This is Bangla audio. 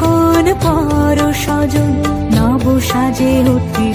কোন পর সজন নব সাজে অতি